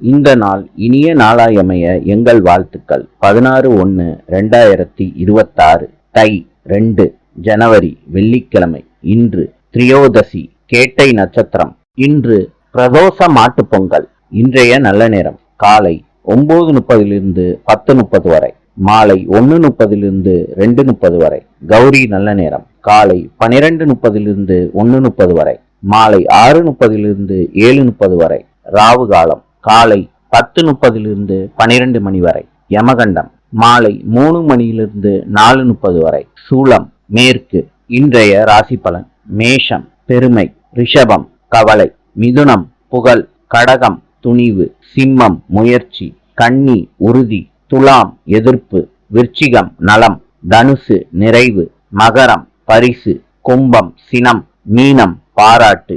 இந்த நாள் இனிய நாளாயமைய எங்கள் வாழ்த்துக்கள். பதினாறு ஒன்று ரெண்டாயிரத்தி இருபத்தாறு தை ரெண்டு ஜனவரி வெள்ளிக்கிழமை இன்று திரியோதசி கேட்டை நட்சத்திரம். இன்று பிரதோஷ மாட்டுப் பொங்கல் இன்றைய நல்ல நேரம். காலை ஒன்பது முப்பதிலிருந்து பத்து முப்பது வரை மாலை ஒன்று முப்பதிலிருந்து ரெண்டு முப்பது வரை கௌரி நல்ல நேரம். காலை பனிரெண்டு முப்பதிலிருந்து ஒன்று முப்பது வரை மாலை ஆறு முப்பதிலிருந்து ஏழு முப்பது வரை ராவு காலம். காலை பத்து முப்பதிலிருந்து பனிரெண்டு மணி வரை. யமகண்டம் மாலை மூணு மணியிலிருந்து நாலு முப்பது வரை. சூளம் மேற்கு இன்றைய ராசி பலன். மேஷம் பெருமை ரிஷபம் கவலை மிதுனம் புகழ் கடகம் துணிவு சிம்மம் முயற்சி கன்னி உறுதி துலாம் எதிர்ப்பு விருச்சிகம் நலம் தனுசு நிறைவு மகரம் பரிசு கும்பம் சினம் மீனம் பாராட்டு